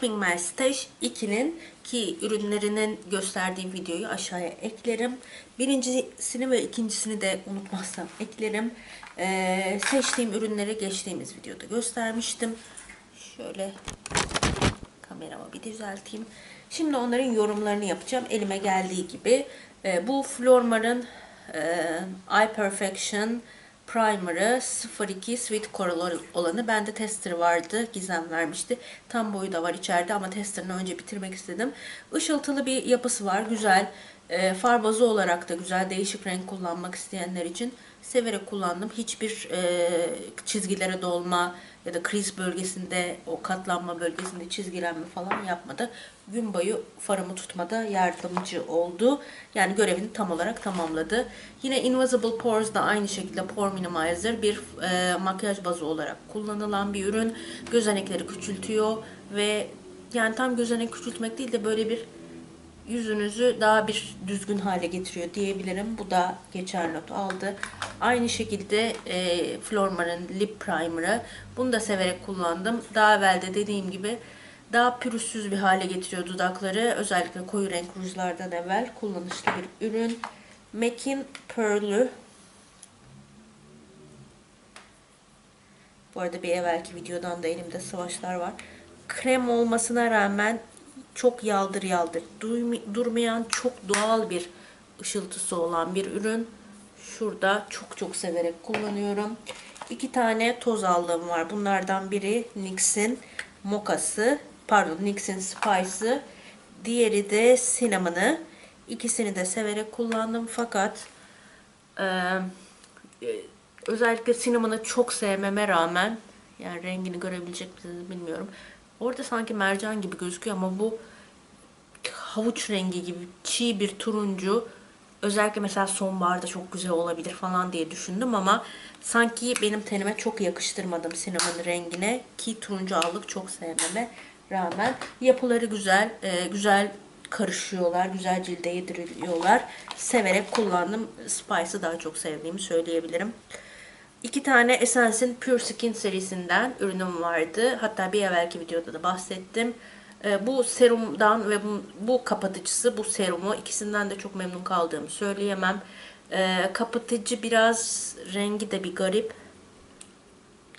Shopping My Stash 2'nin ki ürünlerinin gösterdiğim videoyu aşağıya eklerim. Birincisini ve ikincisini de unutmazsam eklerim. Ee, seçtiğim ürünleri geçtiğimiz videoda göstermiştim. Şöyle kameramı bir düzelteyim. Şimdi onların yorumlarını yapacağım. Elime geldiği gibi. Ee, bu Flormar'ın e, Eye Perfection Primer'ı 02 Sweet Coral olanı. Bende tester vardı. Gizem vermişti. Tam boyu da var içeride ama testerini önce bitirmek istedim. Işıltılı bir yapısı var. Güzel. E, far bazı olarak da güzel. Değişik renk kullanmak isteyenler için severek kullandım. Hiçbir e, çizgilere dolma ya da kriz bölgesinde o katlanma bölgesinde çizgilenme falan yapmadı. Gün boyu farımı tutmada yardımcı oldu. Yani görevini tam olarak tamamladı. Yine Invisible Pores da aynı şekilde Pore Minimizer bir e, makyaj bazı olarak kullanılan bir ürün. Gözenekleri küçültüyor ve yani tam gözenek küçültmek değil de böyle bir yüzünüzü daha bir düzgün hale getiriyor diyebilirim. Bu da geçer not aldı. Aynı şekilde e, Flormar'ın Lip Primer'ı. Bunu da severek kullandım. Daha evvel de dediğim gibi daha pürüzsüz bir hale getiriyor dudakları. Özellikle koyu renk rujlardan evvel kullanışlı bir ürün. MAC'in Pearl'ü. Bu arada bir evvelki videodan da elimde sıvaçlar var. Krem olmasına rağmen çok yaldır yaldır durmayan çok doğal bir ışıltısı olan bir ürün. Şurada çok çok severek kullanıyorum. İki tane toz aldığım var. Bunlardan biri NYX'in Mokası. Pardon NYX'in Spice'ı. Diğeri de Cinnamon'ı. İkisini de severek kullandım. Fakat e, özellikle Cinnamon'ı çok sevmeme rağmen yani rengini görebilecek misiniz bilmiyorum. Orada sanki mercan gibi gözüküyor ama bu havuç rengi gibi çiğ bir turuncu. Özellikle mesela sonbaharda çok güzel olabilir falan diye düşündüm ama sanki benim tenime çok yakıştırmadım sinemanın rengine ki turuncu aldık çok sevmeme rağmen. Yapıları güzel, e, güzel karışıyorlar, güzel cilde yediriyorlar. Severek kullandım. Spice'ı daha çok sevdiğimi söyleyebilirim. İki tane Essence'in Pure Skin serisinden ürünüm vardı. Hatta bir evvelki videoda da bahsettim. Ee, bu serumdan ve bu, kapatıcısı, bu serumu ikisinden de çok memnun kaldığımı söyleyemem. Ee, kapatıcı biraz rengi de bir garip.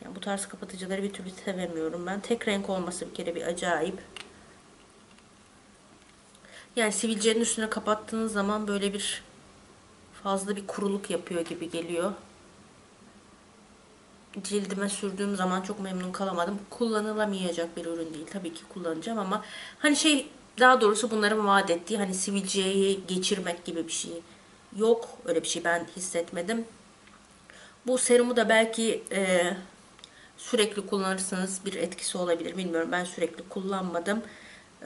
Yani bu tarz kapatıcıları bir türlü sevemiyorum ben. Tek renk olması bir kere bir acayip. Yani sivilcenin üstüne kapattığınız zaman böyle bir fazla bir kuruluk yapıyor gibi geliyor cildime sürdüğüm zaman çok memnun kalamadım. Kullanılamayacak bir ürün değil. Tabii ki kullanacağım ama hani şey daha doğrusu bunların vaat ettiği hani sivilceyi geçirmek gibi bir şey yok. Öyle bir şey ben hissetmedim. Bu serumu da belki e, sürekli kullanırsanız bir etkisi olabilir. Bilmiyorum ben sürekli kullanmadım.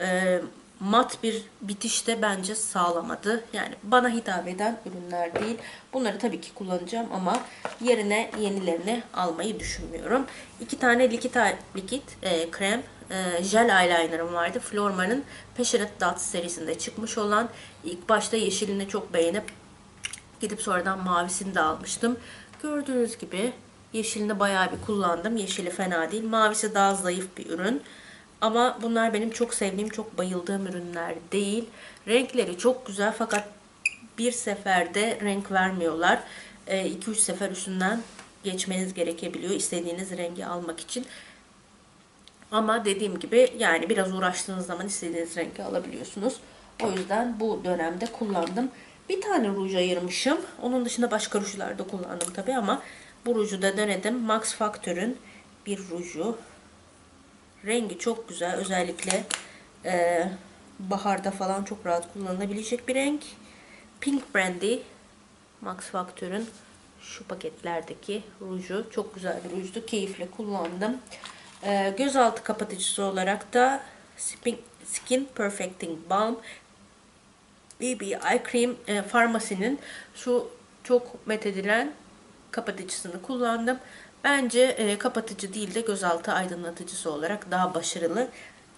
E, mat bir bitiş de bence sağlamadı. Yani bana hitap eden ürünler değil. Bunları tabii ki kullanacağım ama yerine yenilerini almayı düşünmüyorum. İki tane likit, likit e, krem e, jel eyelinerım vardı. Flormar'ın Passionate Dots serisinde çıkmış olan ilk başta yeşilini çok beğenip gidip sonradan mavisini de almıştım. Gördüğünüz gibi yeşilini bayağı bir kullandım. Yeşili fena değil. Mavisi daha zayıf bir ürün. Ama bunlar benim çok sevdiğim, çok bayıldığım ürünler değil. Renkleri çok güzel fakat bir seferde renk vermiyorlar. 2-3 e, sefer üstünden geçmeniz gerekebiliyor istediğiniz rengi almak için. Ama dediğim gibi yani biraz uğraştığınız zaman istediğiniz rengi alabiliyorsunuz. O yüzden bu dönemde kullandım. Bir tane ruj ayırmışım. Onun dışında başka rujlar da kullandım tabi ama bu ruju da denedim. Max Factor'ın bir ruju. Rengi çok güzel. Özellikle e, baharda falan çok rahat kullanılabilecek bir renk. Pink Brandy Max Factor'ın şu paketlerdeki ruju. Çok güzel bir rujdu. Keyifle kullandım. E, gözaltı kapatıcısı olarak da Skin Perfecting Balm BB Eye Cream e, Farmasi'nin şu çok methedilen kapatıcısını kullandım. Bence e, kapatıcı değil de gözaltı aydınlatıcısı olarak daha başarılı,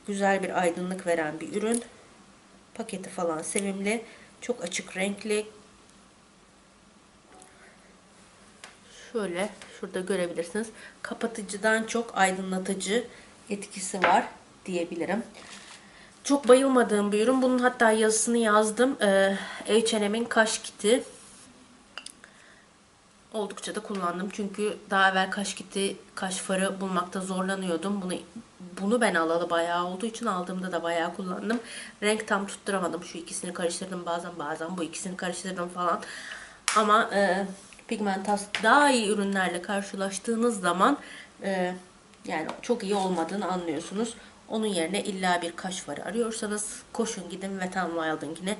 güzel bir aydınlık veren bir ürün. Paketi falan sevimli, çok açık renkli. Şöyle şurada görebilirsiniz. Kapatıcıdan çok aydınlatıcı etkisi var diyebilirim. Çok bayılmadığım bir ürün. Bunun hatta yazısını yazdım. Ee, H&M'in kaş kiti. Oldukça da kullandım. Çünkü daha evvel kaş kiti, kaş farı bulmakta zorlanıyordum. Bunu bunu ben alalı bayağı olduğu için aldığımda da bayağı kullandım. Renk tam tutturamadım. Şu ikisini karıştırdım bazen bazen bu ikisini karıştırdım falan. Ama e, pigmentas daha iyi ürünlerle karşılaştığınız zaman e, yani çok iyi olmadığını anlıyorsunuz. Onun yerine illa bir kaş farı arıyorsanız koşun gidin Wet n Wild'ınkini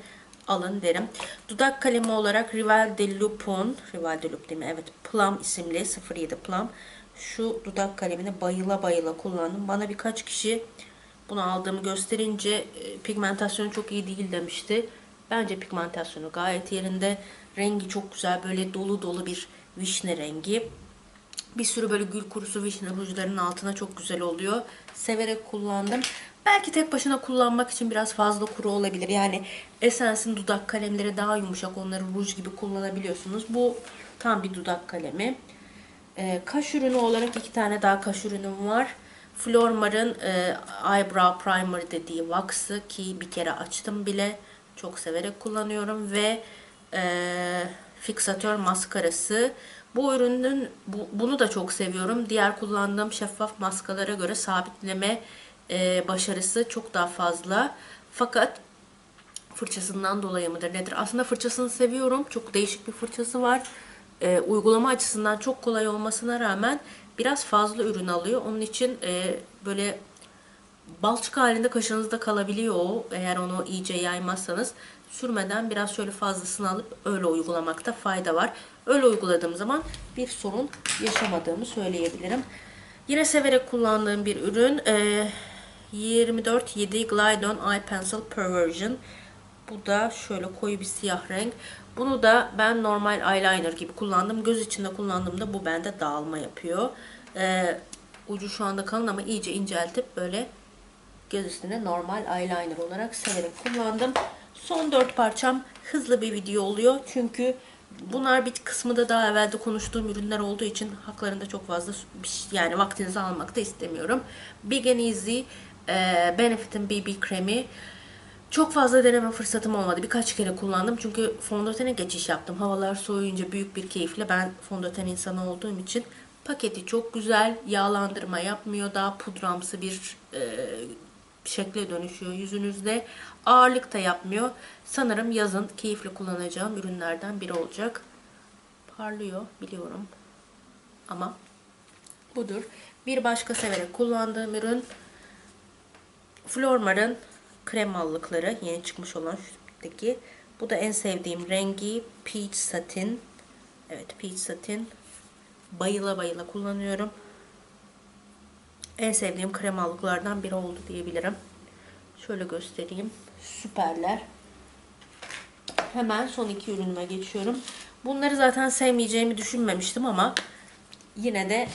alın derim. Dudak kalemi olarak Rival de Lup'un, Rival de Lup değil mi? Evet, Plum isimli 07 Plum. Şu dudak kalemini bayıla bayıla kullandım. Bana birkaç kişi bunu aldığımı gösterince e, pigmentasyonu çok iyi değil demişti. Bence pigmentasyonu gayet yerinde. Rengi çok güzel. Böyle dolu dolu bir vişne rengi. Bir sürü böyle gül kurusu vişne rujlarının altına çok güzel oluyor. Severek kullandım. Belki tek başına kullanmak için biraz fazla kuru olabilir. Yani Essence'in dudak kalemleri daha yumuşak. Onları ruj gibi kullanabiliyorsunuz. Bu tam bir dudak kalemi. Ee, kaş ürünü olarak iki tane daha kaş ürünüm var. Flormar'ın e, Eyebrow Primer dediği wax'ı ki bir kere açtım bile. Çok severek kullanıyorum ve e, fiksatör maskarası. Bu ürünün bu, bunu da çok seviyorum. Diğer kullandığım şeffaf maskalara göre sabitleme e, başarısı çok daha fazla. Fakat fırçasından dolayı mıdır nedir? Aslında fırçasını seviyorum. Çok değişik bir fırçası var. E, uygulama açısından çok kolay olmasına rağmen biraz fazla ürün alıyor. Onun için e, böyle balçık halinde kaşınızda kalabiliyor o. Eğer onu iyice yaymazsanız sürmeden biraz şöyle fazlasını alıp öyle uygulamakta fayda var. Öyle uyguladığım zaman bir sorun yaşamadığımı söyleyebilirim. Yine severek kullandığım bir ürün e, 24-7 Glide Eye Pencil Perversion. Bu da şöyle koyu bir siyah renk. Bunu da ben normal eyeliner gibi kullandım. Göz içinde kullandığımda bu bende dağılma yapıyor. Ee, ucu şu anda kalın ama iyice inceltip böyle göz üstüne normal eyeliner olarak severek kullandım. Son dört parçam hızlı bir video oluyor. Çünkü bunlar bir kısmı da daha evvelde konuştuğum ürünler olduğu için haklarında çok fazla yani vaktinizi almak da istemiyorum. Big and Easy e, Benefit'in BB kremi. Çok fazla deneme fırsatım olmadı. Birkaç kere kullandım. Çünkü fondötene geçiş yaptım. Havalar soğuyunca büyük bir keyifle ben fondöten insanı olduğum için paketi çok güzel. Yağlandırma yapmıyor. Daha pudramsı bir e, şekle dönüşüyor yüzünüzde. Ağırlık da yapmıyor. Sanırım yazın keyifli kullanacağım ürünlerden biri olacak. Parlıyor biliyorum. Ama budur. Bir başka severek kullandığım ürün Flormar'ın kremallıkları yeni çıkmış olan şuradaki. Bu da en sevdiğim rengi Peach Satin. Evet Peach Satin. Bayıla bayıla kullanıyorum. En sevdiğim kremallıklardan biri oldu diyebilirim. Şöyle göstereyim. Süperler. Hemen son iki ürünüme geçiyorum. Bunları zaten sevmeyeceğimi düşünmemiştim ama yine de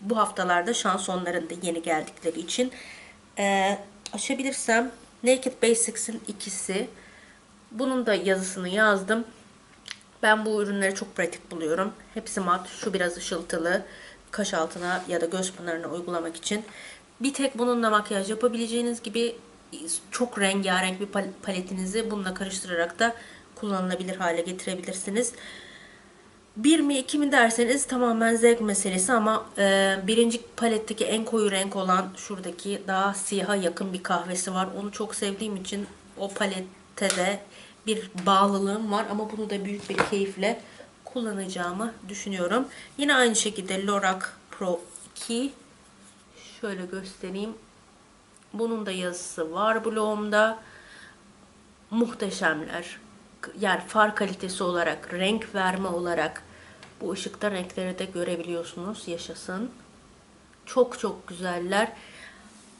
bu haftalarda şans onların da yeni geldikleri için ee, açabilirsem Naked Basics'in ikisi. Bunun da yazısını yazdım. Ben bu ürünleri çok pratik buluyorum. Hepsi mat. Şu biraz ışıltılı. Kaş altına ya da göz pınarına uygulamak için. Bir tek bununla makyaj yapabileceğiniz gibi çok rengarenk bir paletinizi bununla karıştırarak da kullanılabilir hale getirebilirsiniz. Bir mi iki mi derseniz tamamen zevk meselesi ama e, birinci paletteki en koyu renk olan şuradaki daha siyaha yakın bir kahvesi var. Onu çok sevdiğim için o palette de bir bağlılığım var ama bunu da büyük bir keyifle kullanacağımı düşünüyorum. Yine aynı şekilde Lorac Pro 2 şöyle göstereyim. Bunun da yazısı var blogumda. Muhteşemler yani far kalitesi olarak, renk verme olarak bu ışıkta renkleri de görebiliyorsunuz. Yaşasın. Çok çok güzeller.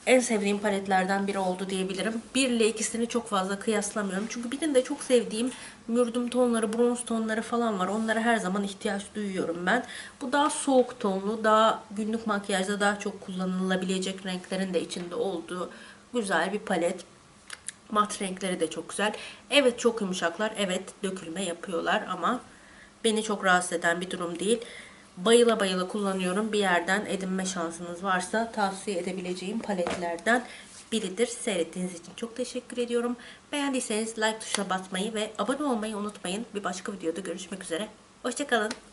En sevdiğim paletlerden biri oldu diyebilirim. Bir ile ikisini çok fazla kıyaslamıyorum. Çünkü birinde çok sevdiğim mürdüm tonları, bronz tonları falan var. Onlara her zaman ihtiyaç duyuyorum ben. Bu daha soğuk tonlu, daha günlük makyajda daha çok kullanılabilecek renklerin de içinde olduğu güzel bir palet. Mat renkleri de çok güzel. Evet çok yumuşaklar. Evet dökülme yapıyorlar ama beni çok rahatsız eden bir durum değil. bayıla bayıla kullanıyorum. Bir yerden edinme şansınız varsa tavsiye edebileceğim paletlerden biridir. Seyrettiğiniz için çok teşekkür ediyorum. Beğendiyseniz like tuşuna basmayı ve abone olmayı unutmayın. Bir başka videoda görüşmek üzere. Hoşçakalın.